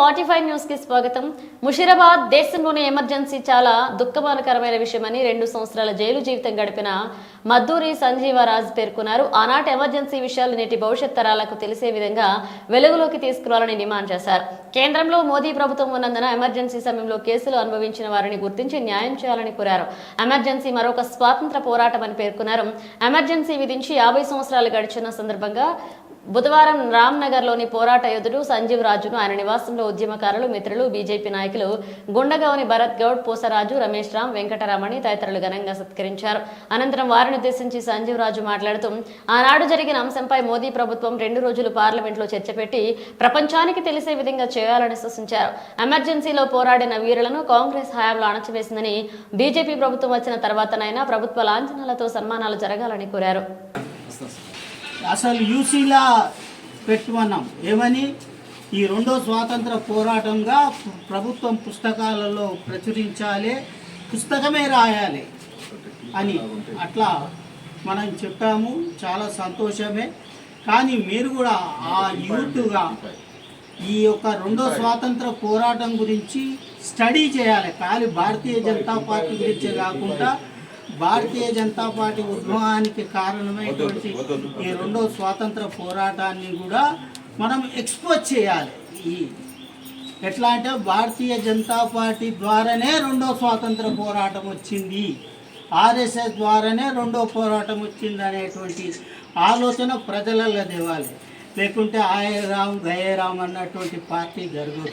Forty five న్యూస్కి స్వాగతం. ముషీరాబాద్ దేశంలోనే ఎమర్జెన్సీ చాలా దుఃఖమానకరమైన విషయమని రెండు సంవత్సరాల జైలు జీవితం గడిపిన మద్దూరి సంజీవరాజ్ పేర్కొన్నారు. ఆనాటి ఎమర్జెన్సీ విషయాలు నేటి భవిష్యత్ తరాలకు తెలిసే విధంగా వెలుగులోకి తీసుకురావాలని డిమాండ్ చేశారు. కేంద్రంలో మోదీ ప్రభుత్వం ఉన్నందున ఎమర్జెన్సీ సమయంలో కేసులు అనుభవించిన వారిని గుర్తించి న్యాయం చేయాలని కోరారు. ఎమర్జెన్సీ మరొక స్వాతంత్ర పోరాటం అని పేర్కొన్నారు. ఎమర్జెన్సీ విధించి యాభై సంవత్సరాలు గడిచిన సందర్భంగా బుధవారం రామ్నగర్లోని పోరాట యోధుడు సంజీవ్ రాజును ఆయన నివాసంలో ఉద్యమకారులు మిత్రులు బీజేపీ నాయకులు గుండగౌని భరత్ గౌడ్ పూసరాజు రమేష్ రామ్ వెంకటరమణి తదితరులు ఘనంగా సత్కరించారు. అనంతరం వారిని ఉద్దేశించి సంజీవ్ రాజు మాట్లాడుతూ ఆనాడు జరిగిన అంశంపై మోదీ ప్రభుత్వం రెండు రోజులు పార్లమెంట్లో చర్చ పెట్టి ప్రపంచానికి తెలిసే విధంగా చేయాలని సూచించారు. ఎమర్జెన్సీలో పోరాడిన వీరులను కాంగ్రెస్ హయాంలో అణచివేసిందని బీజేపీ ప్రభుత్వం వచ్చిన తర్వాతనైనా ప్రభుత్వ లాంఛనాలతో సన్మానాలు జరగాలని కోరారు. అసలు యూసీలా పెట్టుకున్నాం. ఏమని? ఈ రెండో స్వాతంత్ర పోరాటంగా ప్రభుత్వం పుస్తకాలలో ప్రచురించాలి పుస్తకమే రాయాలి అని అట్లా మనం చెప్పాము. చాలా సంతోషమే. కానీ మీరు కూడా ఆ యూత్గా ఈ యొక్క రెండో స్వాతంత్ర పోరాటం గురించి స్టడీ చేయాలి. కానీ భారతీయ జనతా పార్టీ గురించే కాకుండా భారతీయ జనతా పార్టీ ఉద్భవానికి కారణమైనటువంటి ఈ రెండో స్వాతంత్ర పోరాటాన్ని కూడా మనం ఎక్స్పోజ్ చేయాలి. ఈ ఎట్లా అంటే భారతీయ జనతా పార్టీ ద్వారానే రెండో స్వాతంత్ర పోరాటం వచ్చింది. ఆర్ఎస్ఎస్ ద్వారానే రెండో పోరాటం వచ్చింది అనేటువంటి ఆలోచన ప్రజలలో తేవాలి. లేకుంటే ఆయరాం గయరాం అన్నటువంటి పార్టీ జరగదు.